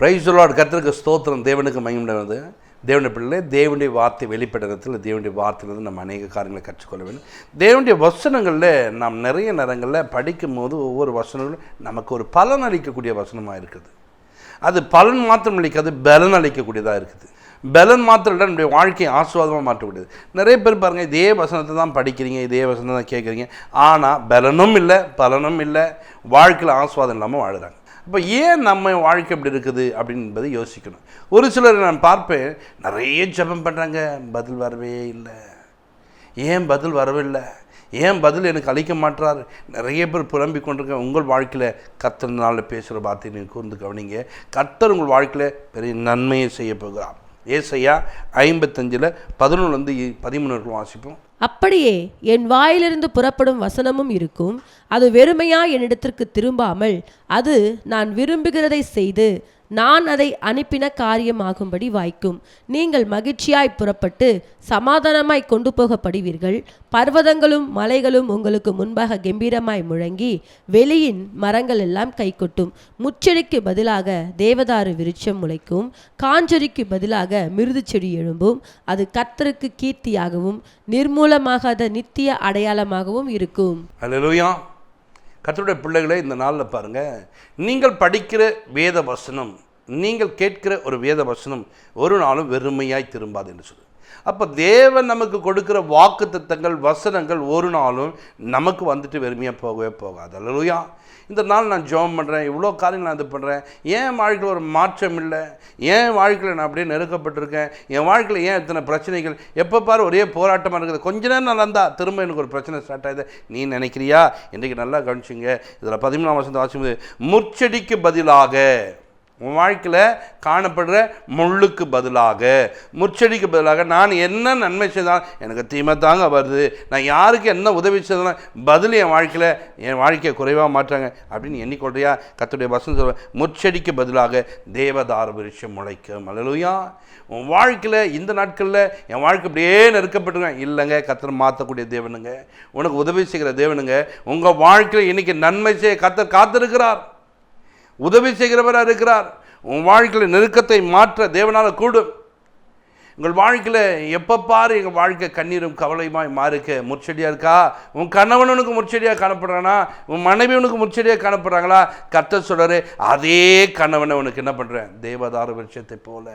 பிரைஸ்லாட் கத்திற்கு ஸ்தோத்திரம். தேவனுக்கு மகிழ்ந்தது தேவனுடைய பிள்ளை தேவனுடைய வார்த்தை வெளிப்படுறதுல தேவனுடைய வார்த்தையிலிருந்து நம்ம அநேக காரியங்களை கற்றுக்கொள்ள வேண்டும் தேவனுடைய வசனங்களில் நாம் நிறைய நேரங்களில் படிக்கும் போது ஒவ்வொரு வசனங்களும் நமக்கு ஒரு பலன் அளிக்கக்கூடிய வசனமாக இருக்குது. அது பலன் மாத்திரம் அளிக்காது பலன் அளிக்கக்கூடியதாக இருக்குது. பலன் மாத்திரம் இல்லை நம்முடைய வாழ்க்கையை ஆசுவாதமாக மாற்றக்கூடியது. நிறைய பேர் பாருங்கள் இதே வசனத்தை தான் படிக்கிறீங்க இதே வசனத்தை தான் கேட்குறீங்க. ஆனால் பலனும் இல்லை பலனும் இல்லை. வாழ்க்கையில் ஆசுவாதம் இல்லாமல் வாழுறாங்க. அப்போ ஏன் நம்ம வாழ்க்கை இப்படி இருக்குது அப்படின்பதை யோசிக்கணும். ஒரு சிலர் நான் பார்ப்பேன் நிறைய ஜெபம் பண்ணுறாங்க பதில் வரவே இல்லை. ஏன் பதில் வரவில்லை? ஏன் பதில் எனக்கு அளிக்க மாட்டார் நிறைய பேர் புலம்பிக் கொண்டிருக்க உங்கள் வாழ்க்கையில் கர்த்தர் நாளில் பேசுகிற வார்த்தை நீங்கள் கூர்ந்து கவனிங்க. கத்தர் உங்கள் வாழ்க்கையில் பெரிய நன்மையை செய்ய போகிறார். ஏசையா ஐம்பத்தஞ்சில் பதினொன்றுலேருந்து பதிமூணு வரைக்கும் வாசிப்போம். அப்படியே என் வாயிலிருந்து புறப்படும் வசனமும் இருக்கும். அது வெறுமையா என்னிடத்திற்கு திரும்பாமல் அது நான் விரும்புகிறதை செய்து நான் அதை அனுப்பின காரியமாகும்படி வாய்க்கும். நீங்கள் மகிழ்ச்சியாய் புறப்பட்டு சமாதானமாய் கொண்டு போகப்படுவீர்கள். பர்வதங்களும் மலைகளும் உங்களுக்கு முன்பாக கம்பீரமாய் முழங்கி வெளியின் மரங்கள் எல்லாம் கைகொட்டும். முச்செடிக்கு பதிலாக தேவதாரு விருட்சம் முளைக்கும். காஞ்சொரிக்கு பதிலாக மிருது செடி எழும்பும். அது கர்த்தருக்கு கீர்த்தியாகவும் நிர்மூலமாகாத நித்திய அடையாளமாகவும் இருக்கும். கத்தருடைய பிள்ளைகளே இந்த நாளில் பாருங்கள் நீங்கள் படிக்கிற வேத வசனம் நீங்கள் கேட்கிற ஒரு வேத வசனம் ஒரு நாளும் வெறுமையாய் திரும்பாது என்று சொல்லு. அப்போ தேவன் நமக்கு கொடுக்குற வாக்கு தத்தங்கள் வசனங்கள் ஒரு நாளும் நமக்கு வந்துட்டு வெறுமையாக போகவே போகாது. அல்லேலூயா. இந்த நாள் நான் ஜெபம் பண்ணுறேன் இவ்வளோ காரியங்கள் நான் இது பண்ணுறேன் ஏன் வாழ்க்கையில் ஒரு மாற்றம் இல்லை ஏன் வாழ்க்கையில் நான் அப்படியே நெருக்கப்பட்டிருக்கேன் என் வாழ்க்கையில் ஏன் இத்தனை பிரச்சனைகள் எப்போ பாரு ஒரே போராட்டமாக இருக்குது. கொஞ்ச நேரம் நல்லா இருந்தால் திரும்ப எனக்கு ஒரு பிரச்சனை ஸ்டார்ட் ஆகுது. நீ நினைக்கிறியா? இன்றைக்கி நல்லா கவனிச்சிங்க. இதில் பதிமூணாம் வருஷத்தை வாசிக்கும்போது முற்செடிக்கு பதிலாக உன் வாழ்க்கையில் காணப்படுற முள்ளுக்கு பதிலாக முச்செடிக்கு பதிலாக நான் என்ன நன்மை செய்தாலும் எனக்கு தீமை தாங்க வருது. நான் யாருக்கு என்ன உதவி செய்தாலும் பதில் என் வாழ்க்கையில் என் வாழ்க்கையை குறைவாக மாற்றாங்க அப்படின்னு எண்ணிக்கொள்றியா? கத்துடைய வசனம் சொல்ல முச்செடிக்கு பதிலாக தேவதார விருஷம் முளைக்கும். அல்லலுயா உன் வாழ்க்கையில் இந்த நாட்களில் என் வாழ்க்கை அப்படியே நெருக்கப்பட்டுருவேன் இல்லைங்க கத்தர் மாற்றக்கூடிய தேவனுங்க. உனக்கு உதவி செய்கிற தேவனுங்க. உங்கள் வாழ்க்கையில் இன்றைக்கி நன்மை செய்ய கத்தர் காத்திருக்கிறார். உதவி செய்கிறவராக இருக்கிறார். உன் வாழ்க்கையில் நெருக்கத்தை மாற்ற தேவனால் கூடும் உங்கள் வாழ்க்கையில் எப்போ பாரு எங்கள் வாழ்க்கை கண்ணீரும் கவலையுமாய் மாறுக்க முற்செடியாக இருக்கா? உன் கணவனுக்கு முற்செடியாக காணப்படுறானா? உன் மனைவி உனக்கு முற்செடியாக காணப்படுறாங்களா? கத்த சொல்கிறாரு அதே கணவனை உனக்கு என்ன பண்ணுறேன் தேவதார விருட்சத்தை போல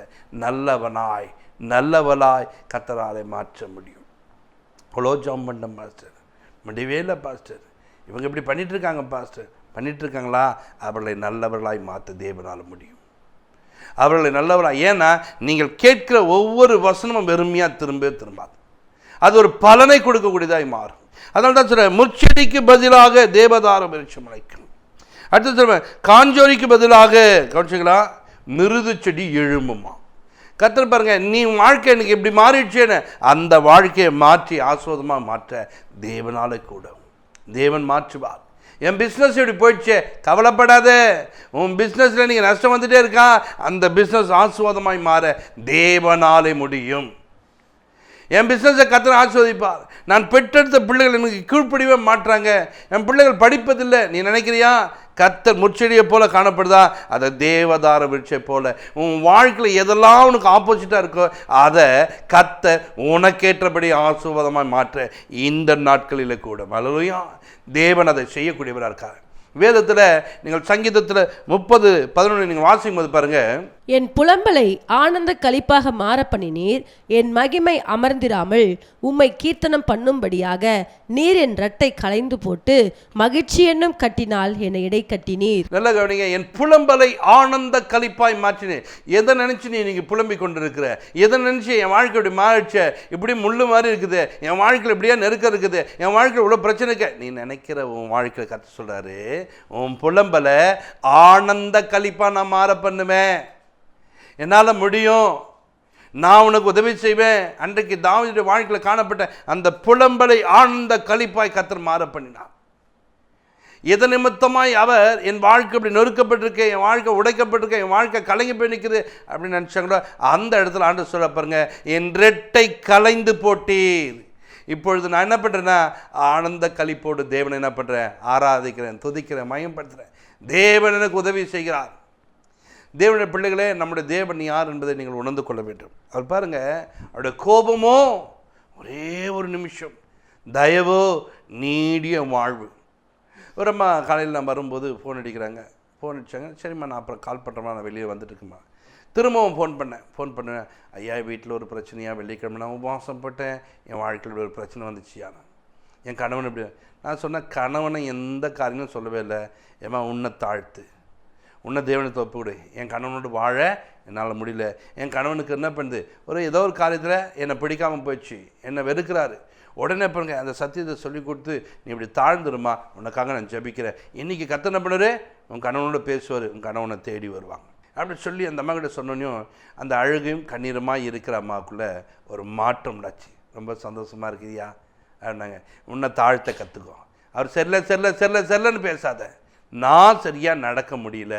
நல்லவனாய் நல்லவளாய் கத்தராலை மாற்ற முடியும். அவ்வளோ ஜாம் பண்ண பாஸ்டர் முடிவேல இல்லை பாஸ்டர். இவங்க இப்படி பண்ணிகிட்ருக்காங்க பாஸ்டர். பண்ணிகிட்ருக்காங்களா அவர்களை நல்லவர்களாய் மாற்ற தேவனால் முடியும். அவர்களை நல்லவராக ஏன்னா நீங்கள் கேட்கிற ஒவ்வொரு வசனமும் வெறுமையாக திரும்ப திரும்பாது. அது ஒரு பலனை கொடுக்கக்கூடியதாய் மாறும். அதனால தான் சொல்கிறேன் முச்செடிக்கு பதிலாக தேவதார விருட்சம் அழைக்கணும். அடுத்து சொல்கிறேன் காஞ்சோரிக்கு பதிலாக கவனிச்சிங்களா மிருது செடி எழும்புமா? கத்தர் பாருங்க நீ வாழ்க்கை எனக்கு இப்படி மாறிடுச்சேன்னு அந்த வாழ்க்கையை மாற்றி ஆஸ்வாதமாக மாற்ற தேவனால கூட தேவன் மாற்றுவார். என் பிஸ்னஸ் இப்படி போயிடுச்சே. கவலைப்படாத. உன் பிஸ்னஸில் நீங்கள் நஷ்டம் வந்துகிட்டே இருக்கா? அந்த பிஸ்னஸ் ஆசுவாதமாய் மாற தேவனாலே முடியும். என் பிஸ்னஸை கத்தனை ஆஸ்வதிப்பார் நான் பெற்றெடுத்த பிள்ளைகள் எனக்கு கீழ்ப்படிவே மாட்டுறாங்க என் பிள்ளைகள் படிப்பதில்லை. நீ நினைக்கிறியா? கத்தர் முச்செடியை போல காணப்படுதா? அதை தேவதார விருட்சை போல. உன் வாழ்க்கையில் எதெல்லாம் உனக்கு ஆப்போசிட்டாக இருக்கோ அதை கத்த உனக்கேற்றபடி ஆசுவாதமாக மாற்ற இந்த நாட்களில் கூட. மலரையும் தேவன் அதை செய்யக்கூடியவராக இருக்கார். வேதத்தில் நீங்கள் சங்கீதத்தில் முப்பது பதினொன்று நீங்கள் வாசிக்கும் போது பாருங்கள் என் புலம்பலை ஆனந்த கழிப்பாக மாற பண்ணினீர் என் மகிமை அமர்ந்திராமல் உம்மை கீர்த்தனம் பண்ணும்படியாக நீர் என் ரட்டை களைந்து போட்டு மகிழ்ச்சி என்னும் கட்டினால் என்னை இடை கட்டினீர். நல்ல கவனிங்க என் புலம்பலை ஆனந்த களிப்பாய் மாற்றினேன். எதை நினச்சி நீ நீங்க புலம்பிக் கொண்டிருக்கிற? எதை நினச்சி என் வாழ்க்கை இப்படி மாறிடுச்ச? இப்படி முள்ளு மாதிரி இருக்குது. என் வாழ்க்கையில் இப்படியே நெருக்கம் இருக்குது. என் வாழ்க்கையில் இவ்வளோ பிரச்சனை நீ நினைக்கிற உன் வாழ்க்கையில் கற்று சொல்றாரு உன் புலம்பலை ஆனந்த களிப்பா நான் மாற பண்ணுவேன். என்னால் முடியும். நான் உனக்கு உதவி செய்வேன். அன்றைக்கு தாவீதுடைய வாழ்க்கையில் காணப்பட்ட அந்த புலம்பலை ஆழ்ந்த கழிப்பாய் கத்தர் மாற பண்ணினார். எது நிமித்தமாய் அவர் என் வாழ்க்கை இப்படி நொறுக்கப்பட்டிருக்கேன் என் வாழ்க்கை உடைக்கப்பட்டிருக்கேன் என் வாழ்க்கை கலங்கி போய் நிற்குது அப்படின்னு நினச்சாங்களோ அந்த இடத்துல ஆண்டு சொல்ல பாருங்க என் ரெட்டை கலைந்து போட்டீர். இப்பொழுது நான் என்ன பண்ணுறேன்னா ஆனந்த கழிப்போடு தேவனை என்ன பண்ணுறேன் ஆராதிக்கிறேன் துதிக்கிறேன் மயம்படுத்துகிறேன் தேவன் எனக்கு உதவி செய்கிறார். தேவனுடைய பிள்ளைகளே நம்முடைய தேவன் யார் என்பதை நீங்கள் உணர்ந்து கொள்ள வேண்டும். அவர் பாருங்கள் அவருடைய கோபமோ ஒரே ஒரு நிமிஷம். தயவோ நீடிய வாழ்வு. அப்புறமா காலையில் நான் வரும்போது ஃபோன் அடிக்கிறாங்க. ஃபோன் அடிச்சாங்க. சரிம்மா நான் அப்புறம் கால் பண்ணுறேம்மா நான் வெளியே வந்துட்டுருக்குமா திரும்பவும் ஃபோன் பண்ணேன். ஃபோன் பண்ணேன். ஐயா வீட்டில் ஒரு பிரச்சனையாக வெள்ளிக்கிழமை நான் உபவாசம் போட்டேன் என் வாழ்க்கையில் ஒரு பிரச்சனை வந்துச்சு ஆனால் என் கணவன் இப்படி நான் சொன்னேன் கணவனை எந்த காரியமும் சொல்லவே இல்லை. ஏமா உன்னை தாழ்த்து. உன்னை தேவனை ஒப்பு கொடு. என் கணவனோடு வாழ என்னால் முடியல. என் கணவனுக்கு என்ன பண்ணுது? ஒரு ஏதோ ஒரு காரியத்தில் என்னை பிடிக்காமல் போயிடுச்சு. என்னை வெறுக்கிறாரு. உடனே பாருங்க அந்த சத்தியத்தை சொல்லி கொடுத்து நீ இப்படி தாழ்ந்துருமா? உனக்காக நான் ஜெபிக்கிறேன். இன்றைக்கி கத்தனை பண்ணுரு உன் கணவனோட பேசுவார். உன் கணவனை தேடி வருவாங்க. அப்படி சொல்லி அந்த அம்மா கிட்ட சொன்னோன்னையும் அந்த அழுகையும் கண்ணீருமாக இருக்கிற அம்மாவுக்குள்ளே ஒரு மாற்றம் உண்டாச்சு. ரொம்ப சந்தோஷமாக இருக்குதியா அப்படின்னாங்க. உன்னை தாழ்த்த கற்றுக்கோ அவர் செல்ல செல்ல செல்ல செல்லன்னு பேசாத. நான் சரியாக நடக்க முடியல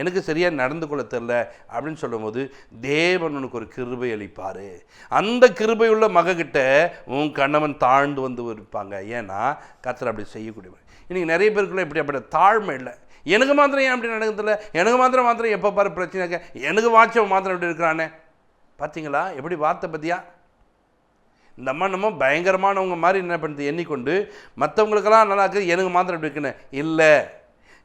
எனக்கு சரியாக நடந்து கொள்ள தெரில அப்படின்னு சொல்லும்போது தேவன் உனக்கு ஒரு கிருபை அளிப்பார். அந்த கிருபை உள்ள மகக்கிட்ட உன் கணவன் தாழ்ந்து வந்து இருப்பாங்க. ஏன்னா கத்தர் அப்படி செய்யக்கூடியவர். இன்றைக்கி நிறைய பேருக்குள்ளே இப்படி அப்படி தாழ்மை இல்லை. எனக்கு மாத்திரம் ஏன் அப்படி நடக்கிறதில்ல எனக்கு மாத்திரம் மாத்திரம் எப்போ பாரு பிரச்சனை எனக்கு வாட்சவன் மாத்திரம் இப்படி இருக்கிறானே. பார்த்தீங்களா எப்படி வார்த்தை பற்றியா இந்த அம்மா நம்ம பயங்கரமானவங்க மாதிரி என்ன பண்ணுது? எண்ணிக்கொண்டு மற்றவங்களுக்கெல்லாம் நல்லா இருக்குது எனக்கு மாத்திரம் இப்படி இருக்குன்னு. இல்லை.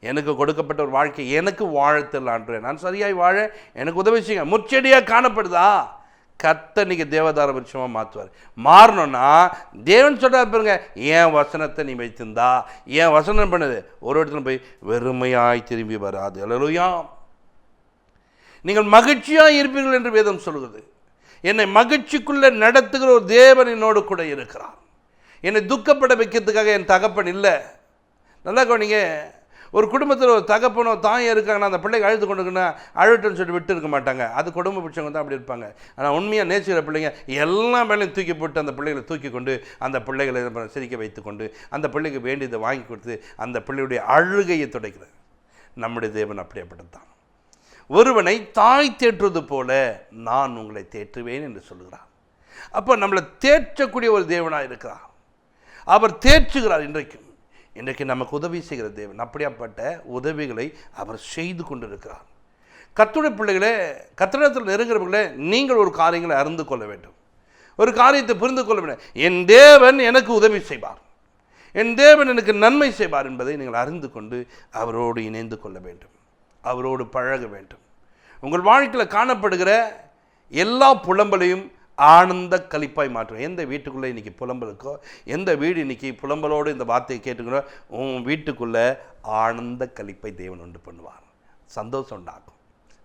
எனக்கு கொடுக்கப்பட்ட ஒரு வாழ்க்கை எனக்கு வாழத்தில்லான்ற நான் சரியாய் வாழ எனக்கு உதவி செய்யுங்க. முச்செடியாக காணப்படுதா? கத்த நீங்கள் தேவதார விருட்சமாக மாற்றுவார் மாறணும்னா தேவன் சொல்கிறார் பாருங்க என் வசனத்தை நீ வைத்திருந்தா. என் வசனம் பண்ணுது. ஒரு இடத்துல போய் வெறுமையாய் திரும்பி வராது. அல்லலுயா. நீங்கள் மகிழ்ச்சியாக இருப்பீர்கள் என்று வேதம் சொல்கிறது என்னை மகிழ்ச்சிக்குள்ளே நடத்துகிற ஒரு தேவன் என்னோடு கூட இருக்கிறார். என்னை துக்கப்பட வைக்கிறதுக்காக என் தகப்பன் இல்லை. நல்லா கவனிங்க. ஒரு குடும்பத்தில் ஒரு தகப்பனோ தாயும் இருக்காங்கன்னா அந்த பிள்ளைங்க அழுது கொண்டுக்குன்னா அழுட்டுன்னு சொல்லிட்டு விட்டு இருக்க மாட்டாங்க. அது குடும்ப பிடிச்சவங்க தான் அப்படி இருப்பாங்க. ஆனால் உண்மையாக நேசிக்கிற பிள்ளைங்க எல்லா மேலேயும் தூக்கி போட்டு அந்த பிள்ளைகளை தூக்கி கொண்டு அந்த பிள்ளைகளை சிரிக்க வைத்துக்கொண்டு அந்த பிள்ளைக்கு வேண்டியதை வாங்கி கொடுத்து அந்த பிள்ளையுடைய அழுகையை துடைக்கிறது. நம்முடைய தேவன் அப்படியேப்பட்டதான் ஒருவனை தாய் தேற்றுவது போல நான் உங்களை தேற்றுவேன் என்று சொல்கிறார் அப்போ நம்மளை தேற்றக்கூடிய ஒரு தேவனாக இருக்கிறார். அவர் தேற்றுகிறார் இன்றைக்கும். இன்றைக்கு நமக்கு உதவி செய்கிற தேவன் அப்படியாப்பட்ட உதவிகளை அவர் செய்து கொண்டிருக்கிறார். கத்துடைய பிள்ளைகளே கத்திரத்தில் நெருங்குறவர்களே நீங்கள் ஒரு காரியங்களை அறிந்து கொள்ள வேண்டும். ஒரு காரியத்தை புரிந்து கொள்ள வேண்டும். என் தேவன் எனக்கு உதவி செய்வார். என் தேவன் எனக்கு நன்மை செய்வார் என்பதை நீங்கள் அறிந்து கொண்டு அவரோடு இணைந்து கொள்ள வேண்டும். அவரோடு பழக வேண்டும். உங்கள் வாழ்க்கையில் காணப்படுகிற எல்லா புலம்பலையும் ஆனந்த கழிப்பாய் மாற்றும் எந்த வீட்டுக்குள்ளே இன்றைக்கி புலம்பல் இருக்கோ எந்த வீடு இன்றைக்கி புலம்பலோடு இந்த வார்த்தையை கேட்டுக்கிறோம் உன் வீட்டுக்குள்ளே ஆனந்த கழிப்பை தேவன் உண்டு பண்ணுவார். சந்தோஷம் உண்டாக்கும்.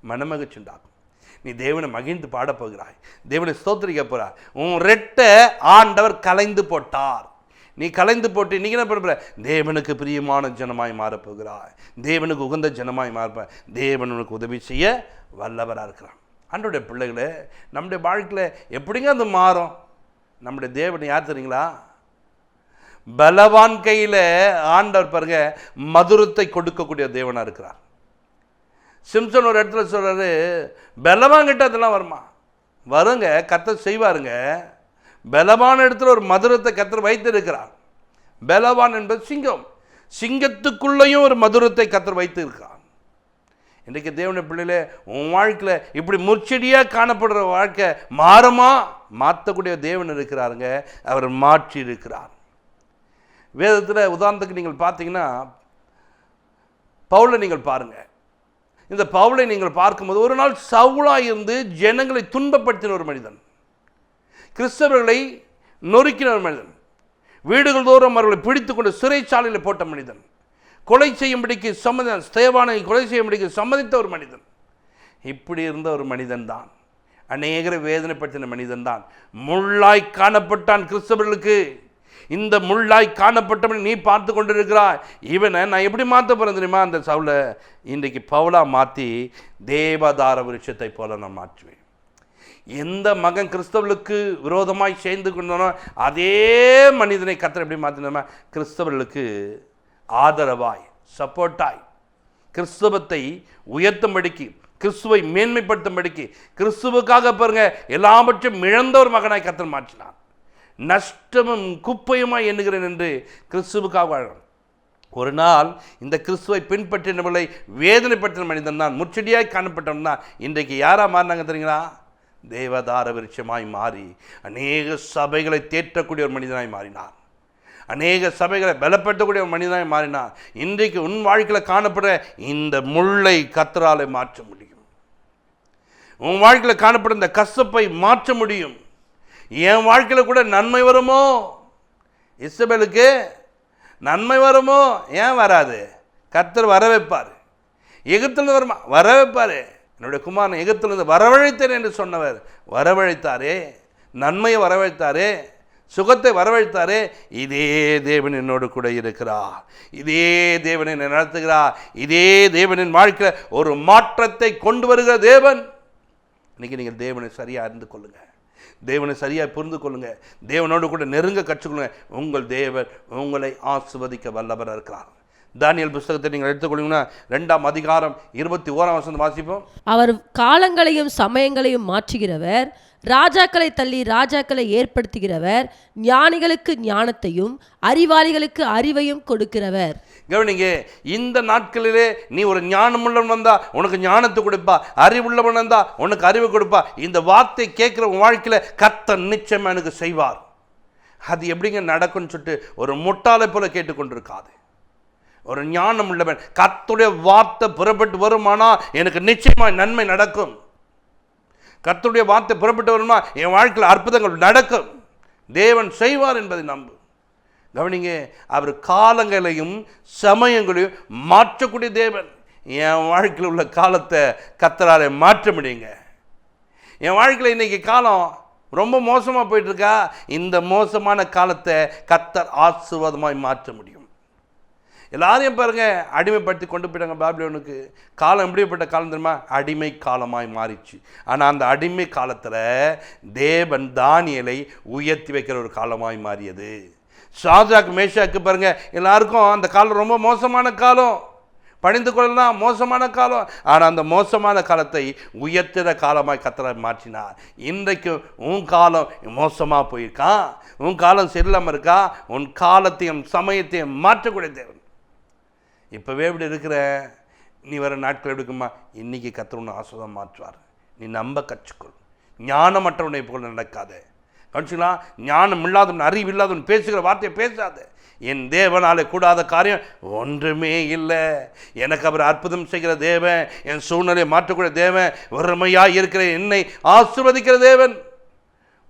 மனமகிழ்ச்சி உண்டாக்கும். நீ தேவனை மகிழ்ந்து பாடப் போகிறாய். தேவனை ஸ்தோத்திரிக்க போகிறாய். உன் ரெட்டை ஆண்டவர் கலைந்து போட்டார். நீ கலைந்து போட்டு நீ என்ன பண்ண தேவனுக்கு பிரியமான ஜனமாய் மாறப்போகிறாய் தேவனுக்கு உகந்த ஜனமாய் மாறப்ப தேவன் உனக்கு உதவி செய்ய வல்லவராக இருக்கிறான் அன்றைய பிள்ளைகளே நம்முடைய வாழ்க்கையில் எப்படிங்க அது மாறும்? நம்முடைய தேவன் யார் தெரியுங்களா? பலவான் கையில் ஆண்டவர் பாருங்க மதுரத்தை கொடுக்கக்கூடிய தேவனாக இருக்கிறார். சிம்சன் ஒரு இடத்துல சொல்கிறாரு பலவான் கிட்ட அதெல்லாம் வருமா? வருங்க கத்த செய்வாருங்க. பலவான இடத்துல ஒரு மதுரத்தை கத்தர் வைத்திருக்கிறார். பலவான் என்பது சிங்கம். சிங்கத்துக்குள்ளேயும் ஒரு மதுரத்தை கத்தர் வைத்து இருக்கிறார் இன்றைக்கு தேவனுடைய பிள்ளையிலே உன் வாழ்க்கையில் இப்படி முச்செடியாக காணப்படுற வாழ்க்கை மாறுமா? மாற்றக்கூடிய தேவன் இருக்கிறாருங்க. அவர் மாற்றி இருக்கிறார். வேதத்தில் உதாரணத்துக்கு நீங்கள் பார்த்தீங்கன்னா பவுலை நீங்கள் பாருங்கள் இந்த பவுலை நீங்கள் பார்க்கும்போது ஒரு நாள் சவுளாக இருந்து ஜனங்களை துன்பப்படுத்தின ஒரு மனிதன். கிறிஸ்தவர்களை நொறுக்கின ஒரு மனிதன். வீடுகள் தோறும் அவர்களை பிடித்து கொண்டு சிறைச்சாலையில் போட்ட மனிதன். கொலை செய்யும்படிக்கு சம்மத ஸ்தேவானை கொலை செய்யும்படிக்கு சம்மதித்த ஒரு மனிதன். இப்படி இருந்த ஒரு மனிதன் தான். அநேகரை வேதனைப்படுத்தின மனிதன் தான். முள்ளாய் காணப்பட்டான் கிறிஸ்தவர்களுக்கு. இந்த முள்ளாய் காணப்பட்டவன் நீ பார்த்து கொண்டிருக்கிறாய். இவனை நான் எப்படி மாற்ற போகிறேன் தெரியுமா? அந்த சவுல இன்றைக்கு பவுலா மாற்றி தேவதார விருட்சத்தை போல நான் மாற்றுவேன். எந்த மகன் கிறிஸ்தவர்களுக்கு விரோதமாய் சேர்ந்து கொண்டனோ அதே மனிதனை கத்திர எப்படி மாற்றினோமா கிறிஸ்தவர்களுக்கு ஆதரவாய் சப்போர்ட்டாய் கிறிஸ்தவத்தை உயர்த்தும்படிக்கு கிறிஸ்துவை மேன்மைப்படுத்தும்படிக்கு கிறிஸ்துவுக்காக பாருங்க எல்லாவற்றையும் இழந்த ஒரு மகனாய் கத்தன் மாற்றினான் நஷ்டமும் குப்பையுமாய் எண்ணுகிறேன் என்று கிறிஸ்துவுக்காக வாழணும் ஒரு நாள் இந்த கிறிஸ்துவை பின்பற்றினவர்களை வேதனைப்பட்ட மனிதன் தான் முச்சடியாய் காணப்பட்டவன் தான். இன்றைக்கு யாராக மாறினாங்க தெரியுங்களா? தேவதார விருட்சமாய் மாறி அநேக சபைகளை தேற்றக்கூடிய ஒரு மனிதனாய் மாறினார். அநேக சபைகளை பலப்படுத்தக்கூடிய ஒரு மனிதனாய் மாறினார் இன்றைக்கு உன் வாழ்க்கையில் காணப்படுற இந்த முள்ளை கத்தராலை மாற்ற முடியும். உன் வாழ்க்கையில் காணப்படும் இந்த கசப்பை மாற்ற முடியும். என் வாழ்க்கையில் கூட நன்மை வருமோ? இஸ்ரவேலுக்கு நன்மை வருமோ? ஏன் வராது? கத்தர் வர வைப்பார். எகிப்திலிருந்து வருமா? வர வைப்பார். என்னுடைய குமாரன் எகிப்திலிருந்து வரவழைத்தேன் என்று சொன்னவர் வரவழைத்தாரே. நன்மையை வரவழைத்தாரே. சுகத்தை வரவழைத்தாரே இதே தேவன் என்னோடு கூட இருக்கிறார். இதே தேவன் என்னை நடத்துகிறார். இதே தேவனின் வாழ்க்கையில் ஒரு மாற்றத்தை கொண்டு வருகிற தேவன். இன்னைக்கு நீங்கள் தேவனை சரியாக அறிந்து கொள்ளுங்கள் தேவனை சரியாக புரிந்து கொள்ளுங்கள் தேவனோடு கூட நெருங்க கற்றுக்கொள்ளுங்க உங்கள் தேவன் உங்களை ஆசிர்வதிக்க வல்லவராக இருக்கிறார். தானியல் புஸ்தகத்தை நீங்கள் எடுத்துக்கொள்ளுங்கன்னா ரெண்டாம் அதிகாரம் இருபத்தி ஓராம் வசனம் வாசிப்போம். அவர் காலங்களையும் சமயங்களையும் மாற்றுகிறவர் ராஜாக்களை தள்ளி ராஜாக்களை ஏற்படுத்துகிறவர் ஞானிகளுக்கு ஞானத்தையும் அறிவாளிகளுக்கு அறிவையும் கொடுக்கிறவர். கவனிங்க இந்த நாட்களிலே நீ ஒரு ஞானமுள்ளவன் வந்தா உனக்கு ஞானத்தை கொடுப்பா அறிவுள்ளவன் வந்தா உனக்கு அறிவு கொடுப்பா. இந்த வார்த்தை கேட்குற வாழ்க்கையில் கத்த நிச்சயம் எனக்கு செய்வார். அது எப்படிங்க நடக்கும்னு சொல்லிட்டு ஒரு முட்டாளை போல கேட்டுக்கொண்டிருக்காது. ஒரு ஞானம் உள்ளவன் கத்துடைய வார்த்தை புறப்பட்டு வருமானா எனக்கு நிச்சயமா நன்மை நடக்கும். கர்த்தருடைய வார்த்தை புறப்பட்டு வருமா? என் வாழ்க்கையில் அற்புதங்கள் நடக்கும். தேவன் செய்வார் என்பதை நம்பு. கவனிங்க அவர் காலங்களையும் சமயங்களையும் மாற்றக்கூடிய தேவன். என் வாழ்க்கையில் உள்ள காலத்தை கத்தராலே மாற்ற முடியுங்க என் வாழ்க்கையில் இன்றைக்கி காலம் ரொம்ப மோசமாக போயிட்டுருக்கா இந்த மோசமான காலத்தை கத்தர் ஆசீர்வாதமாய் மாற்ற முடியும் எல்லாரையும் பாருங்கள் அடிமைப்படுத்தி கொண்டு போயிட்டாங்க பாபிலோனுக்கு. காலம் எப்படிப்பட்ட காலம் தெரியுமா? அடிமை காலமாய் மாறிச்சு ஆனால் அந்த அடிமை காலத்தில் தேவன் தானியலை உயர்த்தி வைக்கிற ஒரு காலமாய் மாறியது. ஷாஜாக்கு மேஷாக்கு பாருங்கள் எல்லாருக்கும் அந்த காலம் ரொம்ப மோசமான காலம். பணிந்து கொள்ளலாம் மோசமான காலம். ஆனால் அந்த மோசமான காலத்தை உயர்த்திற காலமாக கத்தரை மாற்றினார். இன்றைக்கு உன் காலம் மோசமாக போயிருக்கான் உன் காலம் சரியில்லாமல் இருக்கா? உன் காலத்தையும் சமயத்தையும் மாற்றக்கூடிய தேவன். இப்போவே இப்படி இருக்கிற நீ வர நாட்கள் எடுக்குமா? இன்றைக்கி கத்தர் உன்னை ஆசுவதம் மாற்றுவார். நீ நம்ப கற்றுக்கொள். ஞானமற்றவனை போல் நடக்காத. கவனிச்சுங்களா ஞானம் இல்லாதவன் அறிவு இல்லாதவன் பேசுகிற வார்த்தையை பேசாத. என் தேவனாலே கூடாத காரியம் ஒன்றுமே இல்லை. எனக்கு அவர் அற்புதம் செய்கிற தேவன் என் சூழ்நிலையை மாற்றக்கூடிய தேவன் வறுமையாக இருக்கிற என்னை ஆசிர்வதிக்கிற தேவன்.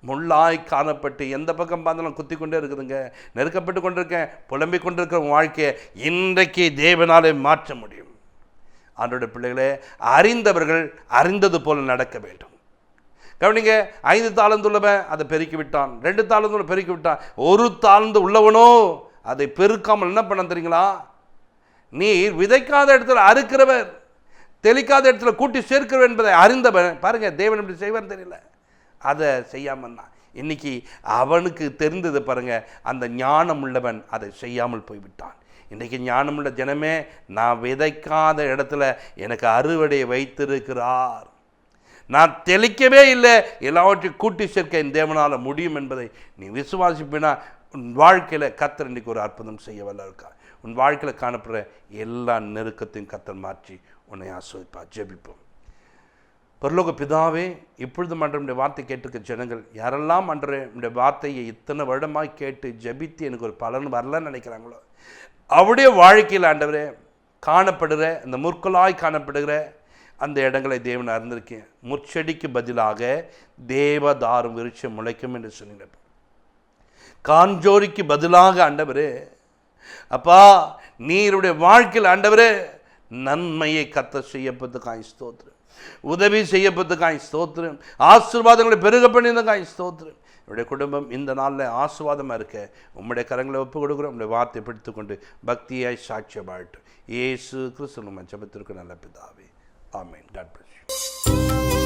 முள்ளாய் காணப்பட்டு எந்த பக்கம் பார்த்தாலும் குத்தி கொண்டே இருக்குதுங்க. நெருக்கப்பட்டு கொண்டிருக்கேன் புலம்பிக் கொண்டிருக்கிற வாழ்க்கையை இன்றைக்கு தேவனாலே மாற்ற முடியும். ஆண்டோட பிள்ளைகளே அறிந்தவர்கள் அறிந்தது போல் நடக்க வேண்டும். கவனிங்க ஐந்து தாளந்து உள்ளவன் அதை பெருக்கி விட்டான் ரெண்டு தாழ்ந்துள்ள பெருக்கி விட்டான். ஒரு தாழ்ந்து உள்ளவனோ அதை பெருக்காமல் என்ன பண்ண தெரியுங்களா? நீர் விதைக்காத இடத்துல அறுக்கிறவர் தெளிக்காத இடத்துல கூட்டி சேர்க்கிறவர் என்பதை அறிந்தவன். பாருங்க தேவன் எப்படி செய்வார் தெரியல. அதை செய்யாமல் தான். இன்னைக்கு அவனுக்கு தெரிந்தது பாருங்கள் அந்த ஞானம் உள்ளவன் அதை செய்யாமல் போய்விட்டான். இன்றைக்கி ஞானமுள்ள ஜனமே நான் விதைக்காத இடத்துல எனக்கு அறுவடை வைத்திருக்கிறார். நான் தெளிக்கவே இல்லை எல்லாவற்றையும் கூட்டி சேர்க்க என் தேவனால் முடியும் என்பதை நீ விசுவாசிப்பினா உன் வாழ்க்கையில் கத்தர் இன்றைக்கி ஒரு அற்புதம் செய்ய வல்ல இருக்கா? உன் வாழ்க்கையில் காணப்படுற எல்லா நெருக்கத்தையும் கத்தர் மாற்றி உன்னை ஆஸ்வதிப்பா ஜெபிப்போம். பரலோக பிதாவே இப்பொழுது மன்றமுடைய வார்த்தை கேட்டிருக்க ஜனங்கள் யாரெல்லாம் அன்ற வார்த்தையை இத்தனை வருடமாக கேட்டு ஜெபித்து எனக்கு ஒரு பலன் வரலன்னு நினைக்கிறாங்களோ? அவருடைய வாழ்க்கையில் ஆண்டவரே காணப்படுகிற அந்த முற்களாய் காணப்படுகிற அந்த இடங்களை தேவன் அறிந்திருக்கேன். முற்செடிக்கு பதிலாக தேவதாரும் விருட்சம் முளைக்கும் என்று சொன்னீங்க காஞ்சோரிக்கு பதிலாக ஆண்டவரே அப்பா நீருடைய வாழ்க்கையில் ஆண்டவரே நன்மையை கத்த செய்யப்பட்டதுக்காய் ஸ்தோத்திரம். உதவி செய்யப்பட்டுக்காய் ஸ்தோத்திரம். ஆசீர்வாதங்களை பெருக பண்ணியிருந்தக்காய் ஸ்தோத்திரம். என்னுடைய குடும்பம் இந்த நாளில் ஆசீர்வாதமாக இருக்க உம்முடைய கரங்களை ஒப்பு கொடுக்குறோம். உங்களுடைய வார்த்தை பிடித்துக்கொண்டு பக்தியாய் சாட்சியமாகட்டும். இயேசு கிறிஸ்து நம்ம ஜபத்திற்கு நல்ல பிதாவே. ஆமேன். God plus